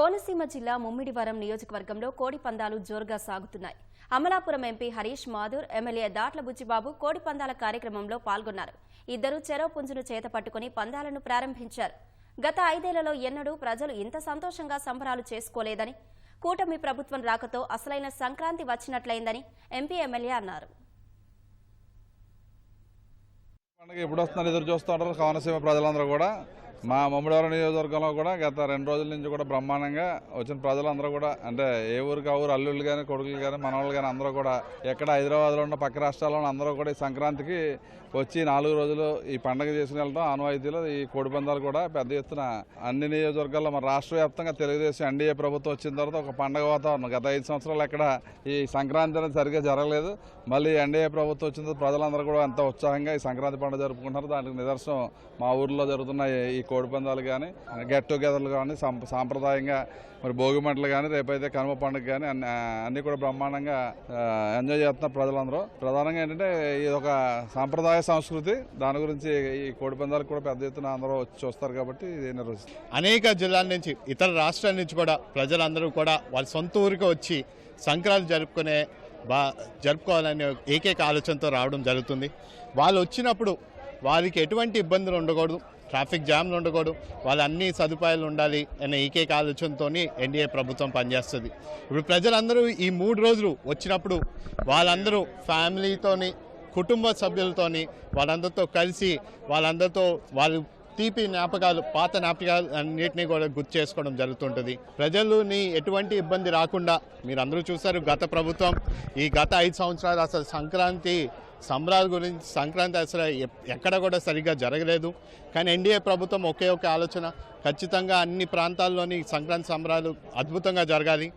కోనసీమ జిల్లా ముమ్మిడివరం నియోజకవర్గంలో కోడి పందాలు జోరుగా సాగుతున్నాయి. అమలాపురం ఎంపీ హరీష్ మాధుర్ ఎమ్మెల్యే దాట్ల బుచ్చిబాబు కోడి పందాల కార్యక్రమంలో పాల్గొన్నారు. ఇద్దరు చెరో పుంజును చేత పట్టుకుని పందాలను ప్రారంభించారు. గత ఐదేళ్ళలో ఎన్నడూ ప్రజలు ఇంత సంతోషంగా సంబరాలు చేసుకోలేదని కూటమి ప్రభుత్వం రాకతో అసలైన సంక్రాంతి వచ్చినట్లయిందని ఎంపీ ఎమ్మెల్యే అన్నారు. పండుగ ఎప్పుడు వస్తున్నారు ఎదురు చూస్తూ ఉంటారు. కోనసీమ ప్రజలందరూ కూడా మా మమ్మడివారం నియోజకవర్గంలో కూడా గత రెండు రోజుల నుంచి కూడా బ్రహ్మాండంగా వచ్చిన ప్రజలందరూ కూడా అంటే ఏ ఊరికి ఆ ఊరు అల్లుళ్ళు కానీ కొడుకులు కానీ మనవాళ్ళు కానీ అందరూ కూడా ఎక్కడ హైదరాబాద్లో ఉన్న పక్క రాష్ట్రాల్లో అందరూ కూడా ఈ సంక్రాంతికి వచ్చి నాలుగు రోజులు ఈ పండుగ చేసుకుని వెళ్ళడం ఆనవాయితీలో ఈ కోడిపందాలు కూడా పెద్ద ఎత్తున అన్ని నియోజకవర్గాల్లో మన రాష్ట్ర వ్యాప్తంగా తెలుగుదేశం ఎన్డీఏ ప్రభుత్వం వచ్చిన తర్వాత ఒక పండగ వాతావరణం. గత ఐదు సంవత్సరాలు ఎక్కడ ఈ సంక్రాంతి అనేది సరిగ్గా జరగలేదు. మళ్ళీ ఎన్డీఏ ప్రభుత్వం వచ్చిన తర్వాత ప్రజలందరూ కూడా అంత ఉత్సాహంగా ఈ సంక్రాంతి పండుగ జరుపుకుంటున్నారు. దానికి నిదర్శనం మా ఊర్లో జరుగుతున్న ఈ- కోడిపందాలు కానీ గెట్ టుగెదర్లు కానీ సం- సాంప్రదాయంగా మరి భోగి మంటలు కానీ రేపైతే కనుమ పండుగ కానీ అన్ని అన్నీ కూడా బ్రహ్మాండంగా ఎంజాయ్ చేస్తున్నారు ప్రజలందరూ. ప్రధానంగా ఏంటంటే ఇది ఒక సాంప్రదాయ సంస్కృతి. దాని గురించి ఈ కోడిపందాలు కూడా పెద్ద ఎత్తున అందరూ వచ్చి చూస్తారు కాబట్టి ఇది నిర్వహిస్తారు. అనేక జిల్లాల నుంచి ఇతర రాష్ట్రాల నుంచి కూడా ప్రజలందరూ కూడా వాళ్ళ సొంత ఊరికి వచ్చి సంక్రాంతి జరుపుకునే బా జరుపుకోవాలనే ఏకైక ఆలోచనతో రావడం జరుగుతుంది. వాళ్ళు వచ్చినప్పుడు వారికి ఎటువంటి ఇబ్బందులు ఉండకూడదు. ట్రాఫిక్ జామ్లు ఉండకూడదు. వాళ్ళ అన్ని సదుపాయాలు ఉండాలి అనే ఏకైక ఆలోచనతో ఎన్డీఏ ప్రభుత్వం పనిచేస్తుంది. ఇప్పుడు ప్రజలందరూ ఈ మూడు రోజులు వచ్చినప్పుడు వాళ్ళందరూ ఫ్యామిలీతోని కుటుంబ సభ్యులతోని వాళ్ళందరితో కలిసి వాళ్ళందరితో వాళ్ళు తీపి జ్ఞాపకాలు పాత జ్ఞాపకాలు అన్నిటినీ కూడా గుర్తు చేసుకోవడం జరుగుతుంటుంది. ప్రజలని ఎటువంటి ఇబ్బంది రాకుండా మీరు అందరూ గత ప్రభుత్వం. ఈ గత ఐదు సంవత్సరాలు అసలు సంక్రాంతి సంబరాల గురించి సంక్రాంతి అసలు ఎక్కడ కూడా సరిగ్గా జరగలేదు. కానీ ఎన్డీఏ ప్రభుత్వం ఒకే ఒక ఆలోచన ఖచ్చితంగా అన్ని ప్రాంతాల్లోని సంక్రాంతి సంబరాలు అద్భుతంగా జరగాలి.